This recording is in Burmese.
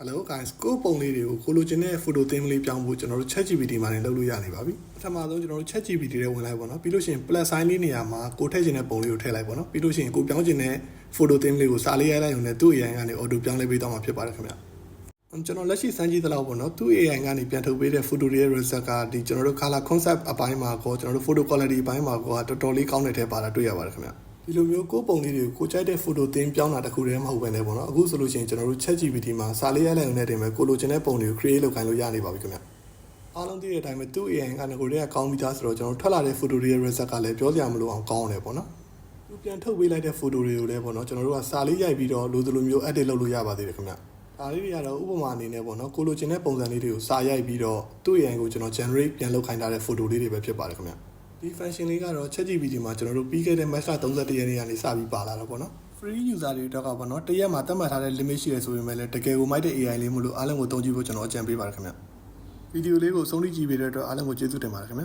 Hello guys ကိုယ့်ပုံလေးတွေကိုကိုလိုချင်တဲ့ photo theme လေးပြောင်းဖို့ကျွန်တော်တို့ ChatGPT မှာနေလုပ်လို့ရနေပါပြီပထမဆုံးကျွန်တော်တို့ ChatGPT ထဲဝင်လိုက်ပါတော့ပြီးလို့ရှိရင် plus sign လေးနေရာမှာကိုထည့်ချင်တဲ့ပုံလေးကိုထည့်လိုက်ပါတော့ပြီးလို့ရှိရင်ကိုပြောင်းချင်တဲ့ photo theme လေးကိုစာလေးရိုက်လိုက်ရုံနဲ့သူ့ AI ကနေ auto ပြောင်းလဲပေးတော့မှာဖြစ်ပါတယ်ခင်ဗျကျွန်တော်လက်ရှိစမ်းကြည့်သလောက်ပေါ့နော်သူ့ AI ကနေပြန်ထုတ်ပေးတဲ့ photo တွေရဲ့ result ကဒီကျွန်တော်တို့ color concept အပိုင်းမှာကောကျွန်တော်တို့ photo quality အပိုင်းမှာကောတော်တော်လေးကောင်းတဲ့ထဲပါတာတွေ့ရပါတယ်ခင်ဗျ ဒီလိုမျိုးကိုယ်ပုံလေးတွေကိုကိုကြိုက်တဲ့ photo သင်းပြောင်းတာတခုတည်းမဟုတ်ပဲねပေါ့နော်အခုဆိုလို့ရှိရင်ကျွန်တော်တို့ ChatGPT မှာစာလေးရိုက်လိုက်ရုံနဲ့တင်မဲ့ကိုလိုချင်တဲ့ပုံတွေကို create လုပ်ခိုင်းလို့ရနေပါပြီခင်ဗျအားလုံးသိတဲ့အတိုင်းပဲသူ့ AI ကငကိုတွေကကောင်းပြီးသားဆိုတော့ကျွန်တော်ထွက်လာတဲ့ photo တွေရဲ့ result ကလည်းပြောစရာမလိုအောင်ကောင်းတယ်ပေါ့နော်သူပြန်ထုတ်ပေးလိုက်တဲ့ photo တွေကိုလည်းပေါ့နော်ကျွန်တော်တို့ကစာလေးရိုက်ပြီးတော့လိုသလိုမျိုး edit လုပ်လို့ရပါသေးတယ်ခင်ဗျဒါလေးတွေကတော့ဥပမာအနေနဲ့ပေါ့နော်ကိုလိုချင်တဲ့ပုံစံလေးတွေကိုစာရိုက်ပြီးတော့သူ့ AI ကိုကျွန်တော် generate ပြန်လုပ်ခိုင်းထားတဲ့ photo လေးတွေပဲဖြစ်ပါတယ်ခင်ဗျ ဒီ function လေးကတော့ ChatGPT မှာကျွန်တော်တို့ပြီးခဲ့တဲ့ match 31ရက်နေ့ကနေစပြီးပါလာတော့ပေါ့နော် free user တွေတော့ကပေါ့နော်တရက်မှာသတ်မှတ်ထားတဲ့ limit ရှိရဆိုပေမဲ့လည်းတကယ်ကိုမိုက်တဲ့ AI လေးမလို့အားလုံးကိုအသုံးပြုဖို့ကျွန်တော်အကြံပေးပါတယ်ခင်ဗျဗီဒီယိုလေးကိုဆုံးဖြတ်ကြည့်ပေးတဲ့အတွက်အားလုံးကိုကျေးဇူးတင်ပါတယ်ခင်ဗျ